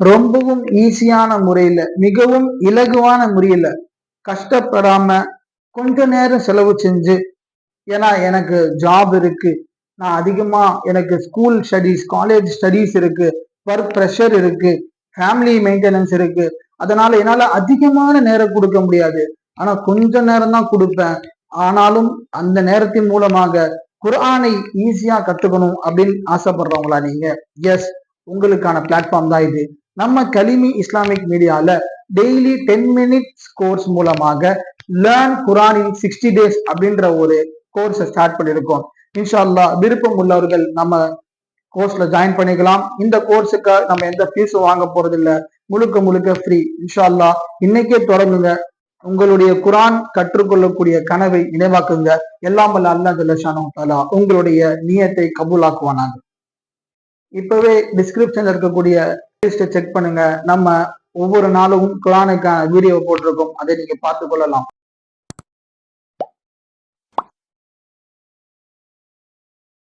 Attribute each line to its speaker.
Speaker 1: ரொம்பவும் ஈஸியான முறையில மிகவும் இலகுவான முறையில கஷ்டப்படாம கொஞ்ச நேரம் செலவு செஞ்சு ஏன்னா எனக்கு ஜாப் இருக்கு நான் அதிகமா எனக்கு ஸ்கூல் ஸ்டடீஸ் காலேஜ் ஸ்டடீஸ் இருக்கு ஒர்க் ப்ரெஷர் இருக்கு ஃபேமிலி மெயின்டெனன்ஸ் இருக்கு. அதனால என்னால அதிகமான நேரம் கொடுக்க முடியாது. ஆனா கொஞ்ச நேரம் தான் கொடுப்பேன். ஆனாலும் அந்த நேரத்தின் மூலமாக குரானை ஈஸியா கத்துக்கணும் அப்படின்னு ஆசைப்படுறவங்களா நீங்க? எஸ் உங்களுக்கான பிளாட்ஃபார்ம் தான் இது. நம்ம கலிமி இஸ்லாமிக் மீடியால டெய்லி டென் மினிட்ஸ் கோர்ஸ் மூலமாக learn Quran in sixty days அப்படின்ற ஒரு கோர்ஸை ஸ்டார்ட் பண்ணியிருக்கோம். இன்ஷா அல்லாஹ் விருப்பம் உள்ளவர்கள் நம்ம கோர்ஸ்ல ஜாயின் பண்ணிக்கலாம். இந்த கோர்ஸுக்கு நம்ம எந்த ஃபீஸும் வாங்க போறது இல்ல முழுக்க முழுக்க ஃப்ரீ இன்ஷா அல்லாஹ் இன்னைக்கே தொடங்குங்க. உங்களுடைய குரான் கற்றுக்கொள்ளக்கூடிய கனவை நினைவாக்குங்க. எல்லாம் வல்ல அல்லா ஜல்லஷானு தஆலா உங்களுடைய நியத்தை கபூலாக்குவானாங்க இப்பவே டிஸ்கிரிப்ஷன்ல இருக்கக்கூடிய செக் பண்ணுங்க. நம்ம ஒவ்வொரு நாளும் குரானுக்கான வீடியோ போட்டிருக்கோம். அதை நீங்க பார்த்து கொள்ளலாம்.